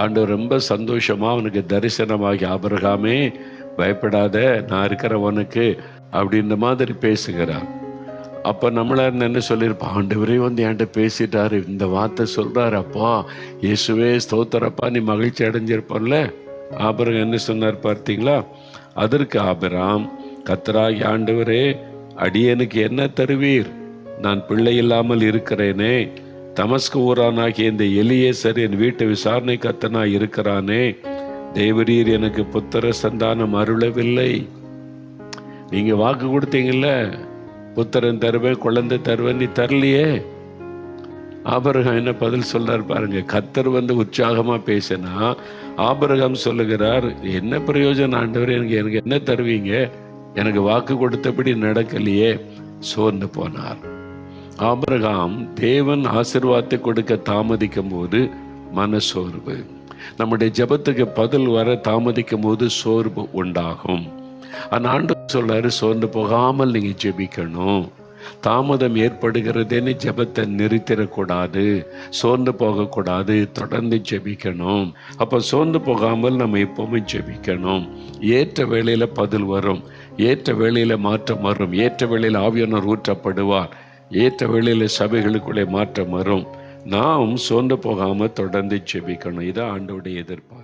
ஆண்டவர் ரொம்ப சந்தோஷமா அவனுக்கு தரிசனமாகி ஆபரகாமே பயப்படாத நான் இருக்கிற உனக்கு அப்படின்ற மாதிரி பேசுகிறார் அப்போ நம்மளா இருந்தா என்ன சொல்லியிருப்போம் ஆண்டவரே வந்து என்கிட்ட பேசிட்டாரு இந்த வார்த்தை சொல்றாரு அப்பா இயேசுவே ஸ்தோத்திரப்பா நீ மகிழ்ச்சி அடைஞ்சிருப்பான்ல. ஆபரகம் என்ன சொன்னார் பார்த்தீங்களா? அதற்கு ஆபிராம் கத்தராகி ஆண்டவரே அடியனுக்கு என்ன தருவீர்? நான் பிள்ளை இல்லாமல் இருக்கிறேனே தமஸ்கு ஊரானாகிய இந்த எலியேசர் என் வீட்டு விசாரணை கத்தனாய் இருக்கிறானே. தேவரீர் எனக்கு புத்திர சந்தானம் அருளவில்லை. நீங்க வாக்கு கொடுத்தீங்கல்ல? புத்திரன் தருவேன் குழந்தை தருவேன் நீ தரலையே. ஆபரகம் என்ன பதில் சொல்றார் பாருங்க. கத்தர் வந்து உற்சாகமா பேசினா ஆபரகம் சொல்லுகிறார் என்ன பிரயோஜனம் ஆண்டவர் எனக்கு எனக்கு என்ன தருவீங்க? எனக்கு வாக்கு கொடுத்தபடி நடக்கலையே. சோர்ந்து போனார். ஆபரகாம் தேவன் ஆசிர்வாதத்தை கொடுக்க தாமதிக்கும் போது மனசோர்வு. நம்முடைய ஜெபத்துக்கு பதில் வர தாமதிக்கும் போது சோர்வு உண்டாகும். அந்த ஆண்டு சொல்றாரு சோர்ந்து போகாமல் நீங்க ஜெபிக்கணும். தாமதம் ஏற்படுகிறதுன்னு ஜெபத்தை நிறுத்திடக்கூடாது. சோர்ந்து போகக்கூடாது. தொடர்ந்து ஜெபிக்கணும். அப்போ சோர்ந்து போகாமல் நம்ம எப்பவுமே ஜெபிக்கணும். ஏற்ற வேளையில் பதில் வரும். ஏற்ற வேளையில் மாற்றம் வரும். ஏற்ற வேளையில் ஆவியானவர் ஊற்றப்படுவார். ஏற்ற வேளையில சபைகளுக்குள்ளே மாற்றம் வரும். நாம் சோர்ந்து போகாமல் தொடர்ந்து ஜெபிக்கணும். இதான் ஆண்டோடைய எதிர்பார்ப்பு